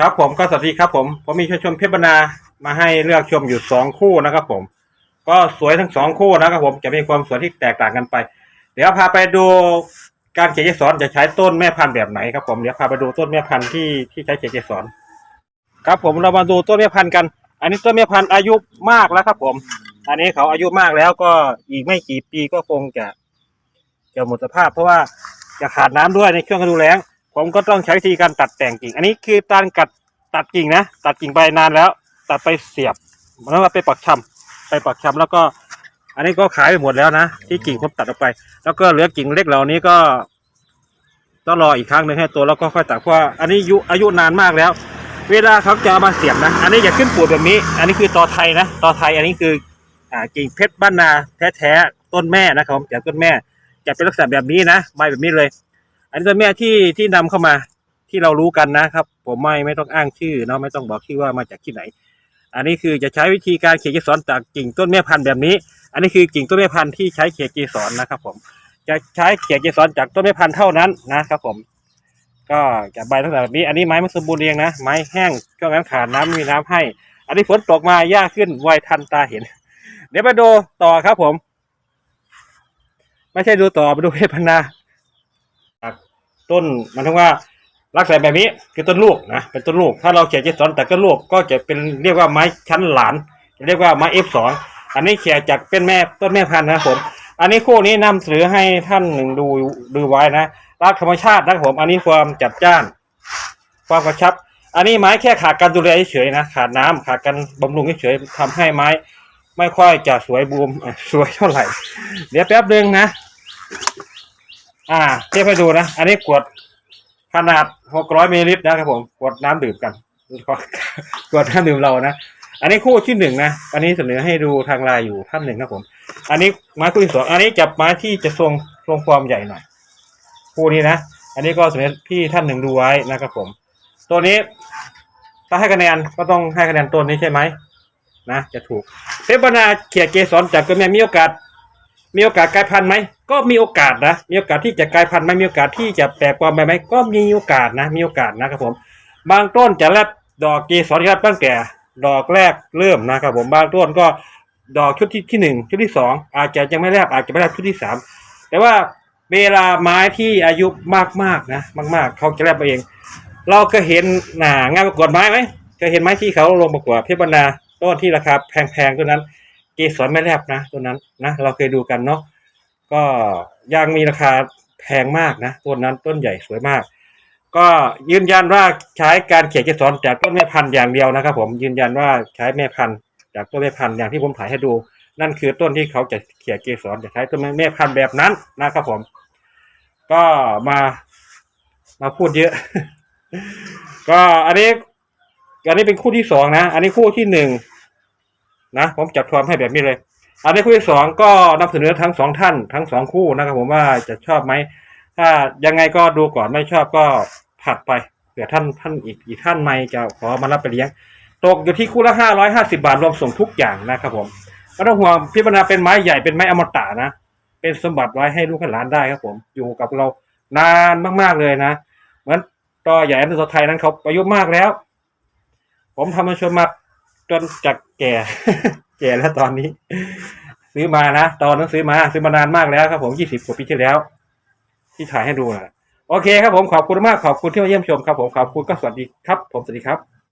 ครับผมก็สวัสดีครับผมผมมีชมชมเพชรบรรณามาให้เลือกชมอยู่สองคู่นะครับผม ก็สวยทั้งสองคู่นะครับผมจะมีความสวยที่แตกต่างกันไป เดี๋ยวพาไปดูการเขียนเกสรจะใช้ต้นแม่พันธุ์แบบไหนครับผมเดี๋ยวพาไปดูต้นแม่พันธุ์ที่ที่ใช้เขียนเกสรครับผมเรามาดูต้นแม่พันธุ์กัน อันนี้ต้นแม่พันธุ์อายุมากแล้วครับผม อันนี้เขาอายุมากแล้วก็อีกไม่กี่ปีก็คงจะจะหมดสภาพ เพราะว่าจะขาดน้ำด้วยในช่วงฤดูแล้ง ผมก็ต้องใช้วิธีการตัดแต่งกิ่ง อันนี้คือการกัดตัดกิ่งนะ ตัดกิ่งไปนานแล้ว ตัดไปเสียบแล้วก็ไปปักชำไปปักชำแล้วก็ อันนี้ก็ขายไปหมดแล้วนะ ที่กิ่งผมตัดออกไป แล้วก็เหลือกิ่งเล็กเหล่านี้ก็ต้องรออีกครั้งหนึ่งให้ตัวแล้วก็ค่อยตัดเพราะว่าอันนี้อายุอายุนานมากแล้ว เวลาเขาจะมาเสียบนะ อันนี้อย่าขึ้นปูดแบบนี้ อันนี้คือตอไทยนะ ตอไทยอันนี้คืออ่ากิ่งเพชรบ้านนาแท้ๆต้นแม่นะครับผมจากต้นแม่จะเป็นลักษณะแบบนี้นะใบแบบนี้เลย อันนี้ต้นแม่ที่ที่นำเข้ามาที่เรารู้กันนะครับ ผมไม่ไม่ต้องอ้างชื่อเนาะไม่ต้องบอกชื่อว่ามาจากที่ไหน อันนี้คือจะใช้วิธีการเขียนเกสรจากกิ่งต้นแม่พันธุ์แบบนี้ อันนี้คือกิ่งต้นแม่พันธุ์ที่ใช้เขียนเกสรนะครับ ผม จะใช้เขียนเกสรจากต้นแม่พันธุ์เท่านั้นนะครับ ผม ก็จะใบลักษณะแบบนี้ อันนี้ไม้มันสมบูรณ์เองนะไม้แห้งช่วงนั้นขาดน้ำมีน้ำให้ อันนี้ฝนตกมาหญ้าขึ้นไวทันตาเห็น เดี๋ยวมาดูต่อครับผม ไม่ใช่ดูต่อมาดูเพชรพนา ต้นมันถึงว่าลักษณะแบบนี้คือต้นลูกนะเป็นต้นลูก ถ้าเราเขียนเจสอนแต่ก็ลูกก็จะเป็นเรียกว่าไม้ชั้นหลาน เรียกว่าไม้เอฟสองอันนี้เขียจากเป็นแม่ต้นแม่พันธุ์นะครับผมอันนี้คู่นี้นำเสนอให้ท่านหนึ่งดูดูไว้นะรักธรรมชาตินะผมอันนี้ความจัดจ้าน ความกระชับ อันนี้ไม้แค่ขาดการดูแลเฉยๆนะขาดน้ำขาดการบำรุงเฉยๆทำให้ไม้ ไม่ค่อยจะสวยบูมสวยเท่าไหร่ เดี๋ยวแป๊บนึงนะ อ่าเทียบให้ดูนะ อันนี้ขวดขนาด600มิลลิลิตรนะครับผมขวดน้ำดื่มกันขวดน้ำดื่มเรานะ อันนี้คู่ที่หนึ่งนะ อันนี้เสนอให้ดูทางลน์อยู่ท่านหนึ่งครับผม อันนี้ไม้คู่ที่สองอันนี้จับไม้ที่จะทรงทรงความใหญ่หน่อยคู่นี้นะ อันนี้ก็เสนอพี่ท่านหนึ่งดูไว้นะครับผม ตัวนี้ถ้าให้คะแนนก็ต้องให้คะแนนตัวนี้ใช่ไหมนะจะถูกเพชรบรรณาเขียเกสรจากตัวแม่มีโอกาส มีโอกาสกลายพันธุ์ไหม ก็มีโอกาสนะ มีโอกาสที่จะกลายพันธุ์ไหมมีโอกาสที่จะแปลกปลอมไปไหมก็มีโอกาสนะ มีโอกาสนะครับผม บางต้นจะแลบดอกเกสรครับตั้งแต่ดอกแรกเริ่มนะครับผมบางต้นก็ดอกชุดที่ที่หนึ่งชุดที่สองอาจจะยังไม่แลบอาจจะไม่แลบชุดที่สามแต่ว่าเวลาไม้ที่อายุมากๆนะมากๆ เขาจะแลบมาเอง เราเคยเห็นหนางานประกวดไม้ไหมเคยเห็นไม้ที่เขาลงประกวดเพชรบรรณาต้นที่ราคาแพงๆตัวนั้น เกสรไม่แลบนะตัวนั้นนะ เราเคยดูกันเนาะ ก็ยังมีราคาแพงมากนะต้นนั้นต้นใหญ่สวยมาก ก็ยืนยันว่าใช้การเขียนเกสรจากต้นแม่พันธุ์อย่างเดียวนะครับ ผมยืนยันว่าใช้แม่พันธุ์จากต้นแม่พันธุ์อย่างที่ผมถ่ายให้ดู นั่นคือต้นที่เขาจะเขียนเกสรจะใช้ต้นแม่พันธุ์แบบนั้นนะครับผม ก็มามาพูดเยอะ ก็อันนี้อันนี้เป็นคู่ที่สองนะ อันนี้คู่ที่หนึ่งนะ ผมจัดความให้แบบนี้เลย อันนี้คู่ที่สองก็นำเสนอทั้งสองท่านทั้งสองคู่นะครับผมว่าจะชอบไหมถ้ายังไงก็ดูก่อนไม่ชอบก็ผัดไปเผื่อท่านท่านอีกอีกท่านไม่จะขอมารับไปเลี้ยง ตกอยู่ที่คู่ละห้าร้อยห้าสิบาทรวมส่งทุกอย่างนะครับผมก็ต้องห่วงพิพานาเป็นไม้ใหญ่เป็นไม้อมตะนะ เป็นสมบัติไว้ให้ลูกหลานได้ครับผม อยู่กับเรานานมากๆเลยนะ เหมือนต่อใหญ่ในตัวไทยนั้นเขาอายุมากแล้ว ผมทำมาชมมาจนจากแก่ แก่แล้วตอนนี้ ซื้อมานะ ตอนนั้นซื้อมา ซื้อมานานมากแล้วครับผมยี่สิบกว่าปีที่แล้ว ที่ถ่ายให้ดูนะโอเคครับผมขอบคุณมากขอบคุณที่มาเยี่ยมชมครับผมขอบคุณก็สวัสดีครับ ผมสวัสดีครับ